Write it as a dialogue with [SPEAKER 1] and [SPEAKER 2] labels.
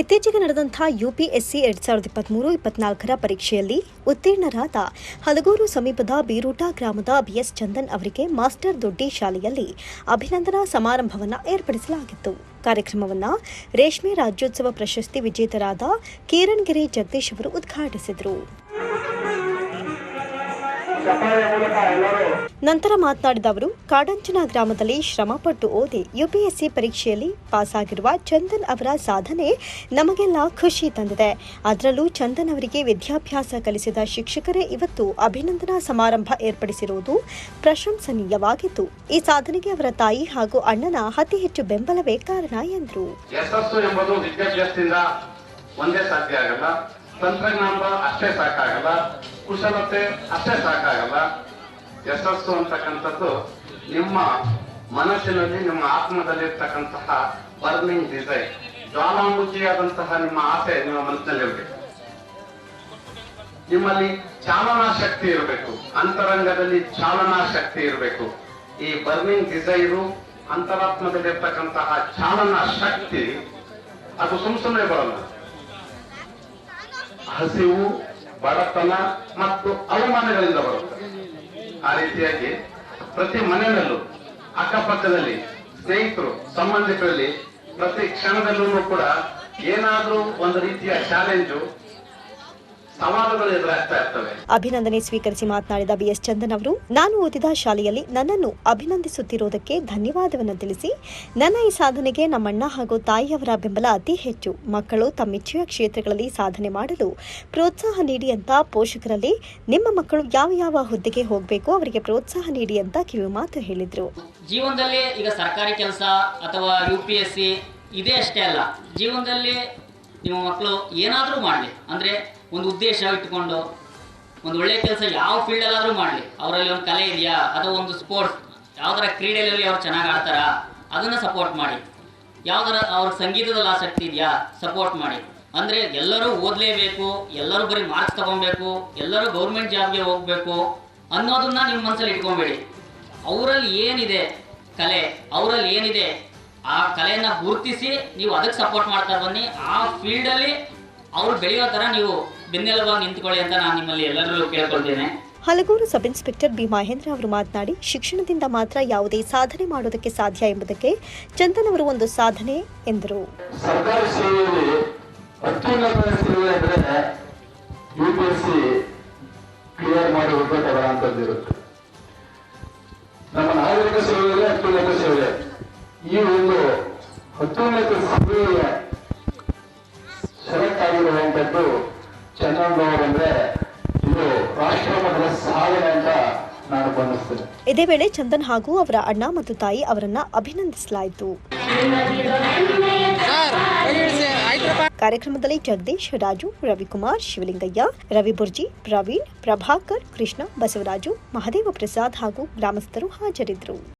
[SPEAKER 1] ಇತ್ತೀಚೆಗೆ ನಡೆದಂತಹ ಯುಪಿಎಸ್ಸಿ ಎರಡ್ ಸಾವಿರದ ಇಪ್ಪತ್ಮೂರು, ಇಪ್ಪತ್ನಾಲ್ಕರ ಪರೀಕ್ಷೆಯಲ್ಲಿ ಉತ್ತೀರ್ಣರಾದ ಹಲಗೂರು ಸಮೀಪದ ಬೀರೂಟ ಗ್ರಾಮದ ಬಿಎಸ್ ಚಂದನ್ ಅವರಿಗೆ ಮಾಸ್ಟರ್ ದೊಡ್ಡಿ ಶಾಲೆಯಲ್ಲಿ ಅಭಿನಂದನಾ ಸಮಾರಂಭವನ್ನು ಏರ್ಪಡಿಸಲಾಗಿತ್ತು. ಕಾರ್ಯಕ್ರಮವನ್ನು ರೇಷ್ಮೆ ರಾಜ್ಯೋತ್ಸವ ಪ್ರಶಸ್ತಿ ವಿಜೇತರಾದ ಕಿರಣ್ಗೆರೆ ಜಗದೀಶ್ ಅವರು ಉದ್ಘಾಟಿಸಿದರು. ನಂತರ ಮಾತನಾಡಿದ ಅವರು, ಕಾಡಂಚನ ಗ್ರಾಮದಲ್ಲಿ ಶ್ರಮಪಟ್ಟು ಓದಿ ಯುಪಿಎಸ್ಸಿ ಪರೀಕ್ಷೆಯಲ್ಲಿ ಪಾಸಾಗಿರುವ ಚಂದನ್ ಅವರ ಸಾಧನೆ ನಮಗೆಲ್ಲ ಖುಷಿ ತಂದಿದೆ. ಅದರಲ್ಲೂ ಚಂದನ್ ಅವರಿಗೆ ವಿದ್ಯಾಭ್ಯಾಸ ಕಲಿಸಿದ ಶಿಕ್ಷಕರೇ ಇವತ್ತು ಅಭಿನಂದನಾ ಸಮಾರಂಭ ಏರ್ಪಡಿಸಿರುವುದು ಪ್ರಶಂಸನೀಯವಾಗಿತ್ತು. ಈ ಸಾಧನೆಗೆ ಅವರ ತಾಯಿ ಹಾಗೂ ಅಣ್ಣನ ಅತಿ ಹೆಚ್ಚು ಬೆಂಬಲವೇ ಕಾರಣ ಎಂದರು.
[SPEAKER 2] ಒಂದೇ ಸಾಧ್ಯ ಆಗಲ್ಲ ತಂತ್ರಜ್ಞಾನ ಅಷ್ಟೇ ಸಾಕಾಗಲ್ಲ ಕುಶಲತೆ ಅಷ್ಟೇ ಸಾಕಾಗಲ್ಲ. ಯಶಸ್ಸು ಅಂತಕ್ಕಂಥದ್ದು ನಿಮ್ಮ ಮನಸ್ಸಿನಲ್ಲಿ, ನಿಮ್ಮ ಆತ್ಮದಲ್ಲಿ ಇರ್ತಕ್ಕಂತಹ ಬರ್ನಿಂಗ್ ಡಿಸೈರ್, ಜ್ವಾಲಾಮುಖಿಯಾದಂತಹ ನಿಮ್ಮ ಆಸೆ ನಿಮ್ಮ ಮನಸ್ಸಿನಲ್ಲಿರ್ಬೇಕು ನಿಮ್ಮಲ್ಲಿ ಚಾಲನಾ ಶಕ್ತಿ ಇರಬೇಕು. ಅಂತರಂಗದಲ್ಲಿ ಚಾಲನಾ ಶಕ್ತಿ ಇರಬೇಕು. ಈ ಬರ್ನಿಂಗ್ ಡಿಸೈರು, ಅಂತರಾತ್ಮದಲ್ಲಿರ್ತಕ್ಕಂತಹ ಚಾಲನಾ ಶಕ್ತಿ, ಅದು ಸುಮ್ ಸುಮ್ಮನೆ ಬರಲ್ಲ. ಹಸಿವು ಬಡತನ ಮತ್ತು ಅವಮಾನಗಳಿಂದ ಬರುತ್ತೆ. ಆ ರೀತಿಯಾಗಿ ಪ್ರತಿ ಮನೆಯಲ್ಲೂ, ಅಕ್ಕಪಕ್ಕದಲ್ಲಿ, ಸ್ನೇಹಿತರು, ಸಂಬಂಧಿಕರಲ್ಲಿ ಪ್ರತಿ ಕ್ಷಣದಲ್ಲೂ ಕೂಡ ಏನಾದರೂ ಒಂದು ರೀತಿಯ ಚಾಲೆಂಜು
[SPEAKER 1] ಅಭಿನಂದನೆ ಸ್ವೀಕರಿಸಿ ಮಾತನಾಡಿದ ಬಿಎಸ್ ಚಂದನ್ ಅವರು ನಾನು ಓದಿದ ಶಾಲೆಯಲ್ಲಿ ನನ್ನನ್ನು ಅಭಿನಂದಿಸುತ್ತಿರುವುದಕ್ಕೆ ಧನ್ಯವಾದವನ್ನು ತಿಳಿಸಿ ನನ್ನ ಈ ಸಾಧನೆಗೆ ನಮ್ಮಣ್ಣ ಹಾಗೂ ತಾಯಿಯವರ ಬೆಂಬಲ ಅತಿ ಹೆಚ್ಚು. ಮಕ್ಕಳು ತಮ್ಮಿಚ್ಛೆಯ ಕ್ಷೇತ್ರಗಳಲ್ಲಿ ಸಾಧನೆ ಮಾಡಲು ಪ್ರೋತ್ಸಾಹ ನೀಡಿ ಅಂತ ಪೋಷಕರಲ್ಲಿ ನಿಮ್ಮ ಮಕ್ಕಳು ಯಾವ ಯಾವ ಹುದ್ದೆಗೆ ಹೋಗಬೇಕು ಅವರಿಗೆ ಪ್ರೋತ್ಸಾಹ ನೀಡಿ ಅಂತ ಕಿವಿ ಮಾತು ಹೇಳಿದರು.
[SPEAKER 3] ಜೀವನದಲ್ಲಿ ಈಗ ಸರ್ಕಾರಿ ಕೆಲಸ ಅಥವಾ ಯು ಪಿ ಎಸ್ ಸಿ ಇದೇ ಅಷ್ಟೇ ಅಲ್ಲ. ಜೀವನದಲ್ಲಿ ನಿಮ್ಮ ಮಕ್ಕಳು ಏನಾದರೂ ಮಾಡಲಿ. ಅಂದರೆ ಒಂದು ಉದ್ದೇಶ ಇಟ್ಟುಕೊಂಡು ಒಂದು ಒಳ್ಳೆಯ ಕೆಲಸ ಯಾವ ಫೀಲ್ಡಲ್ಲಾದರೂ ಮಾಡಲಿ. ಅವರಲ್ಲಿ ಒಂದು ಕಲೆ ಇದೆಯಾ? ಅಥವಾ ಒಂದು ಸ್ಪೋರ್ಟ್ಸ್ ಯಾವ್ದಾರ ಕ್ರೀಡೆಯಲ್ಲಿ ಅವ್ರು ಚೆನ್ನಾಗಿ ಆಡ್ತಾರಾ? ಅದನ್ನು ಸಪೋರ್ಟ್ ಮಾಡಿ. ಯಾವ್ದಾರ ಅವ್ರ ಸಂಗೀತದಲ್ಲಿ ಆಸಕ್ತಿ ಇದೆಯಾ? ಸಪೋರ್ಟ್ ಮಾಡಿ. ಅಂದರೆ ಎಲ್ಲರೂ ಓದಲೇಬೇಕು, ಎಲ್ಲರೂ ಬರೀ ಮಾರ್ಕ್ಸ್ ತಗೊಬೇಕು, ಎಲ್ಲರೂ ಗೌರ್ಮೆಂಟ್ ಜಾಬ್ಗೆ ಹೋಗಬೇಕು ಅನ್ನೋದನ್ನ ನಿಮ್ಮ ಮನಸ್ಸಲ್ಲಿ ಇಟ್ಕೊಬೇಡಿ. ಅವರಲ್ಲಿ ಏನಿದೆ ಕಲೆ, ಅವರಲ್ಲಿ ಏನಿದೆ ಆ ಕಲೆಯನ್ನ ಗುರುತಿಸಿ ನೀವು ಅದಕ್ಕೆ ಸಪೋರ್ಟ್ ಮಾಡ್ತಾ ಬನ್ನಿ. ಆ ಫೀಲ್ಡ್ ಅಲ್ಲಿ ಅವ್ರು ಬೆಳೆಯೋ ತರ ನೀವು ಬೆನ್ನೆಲುಬಾಗಿ ನಿಂತ್ಕೊಳ್ಳಿ ಅಂತ ನಾನು ನಿಮ್ಮಲ್ಲಿ ಎಲ್ಲರಲ್ಲೂ ಕೇಳ್ಕೊಳ್ತೇನೆ.
[SPEAKER 1] Halaguru sub inspector B Mahendra ಅವರು ಮಾತನಾಡಿ ಶಿಕ್ಷಣದಿಂದ ಮಾತ್ರ ಯಾವುದೇ ಸಾಧನೆ ಮಾಡೋದಕ್ಕೆ ಸಾಧ್ಯ ಎಂಬುದಕ್ಕೆ ಚಂದನ್ ಅವರು ಒಂದು ಸಾಧನೆ ಎಂದರು.
[SPEAKER 4] ಸರ್ಕಾರಿ ಸೇವೆಯಲ್ಲಿ ಅತ್ಯುನ್ನತ ಸೇವೆ ಅಂದ್ರೆ U P S C clear ಮಾಡಿ ಸೆಲೆಕ್ಟ್ ಅಂದ್ರೆ ಇದು ರಾಷ್ಟ್ರ ಮಟ್ಟದ ಸಾಧನೆ ಅಂತ ನಾನು ಬಣ್ಣಿಸ್ತೇನೆ.
[SPEAKER 1] ಇದೇ ವೇಳೆ ಚಂದನ್ ಹಾಗೂ ಅವರ ಅಣ್ಣ ಮತ್ತು ತಾಯಿ ಅವರನ್ನ ಅಭಿನಂದಿಸಲಾಯಿತು. ಕಾರ್ಯಕ್ರಮದಲ್ಲಿ ಜಗದೀಶ್ ರಾಜು ರವಿಕುಮಾರ್ ಶಿವಲಿಂಗಯ್ಯ ರವಿ ಬುರ್ಜಿ ಪ್ರವೀಣ್ ಪ್ರಭಾಕರ್ ಕೃಷ್ಣ ಬಸವರಾಜು ಮಹದೇವ ಪ್ರಸಾದ್ ಹಾಗೂ ಗ್ರಾಮಸ್ಥರು ಹಾಜರಿದ್ದರು.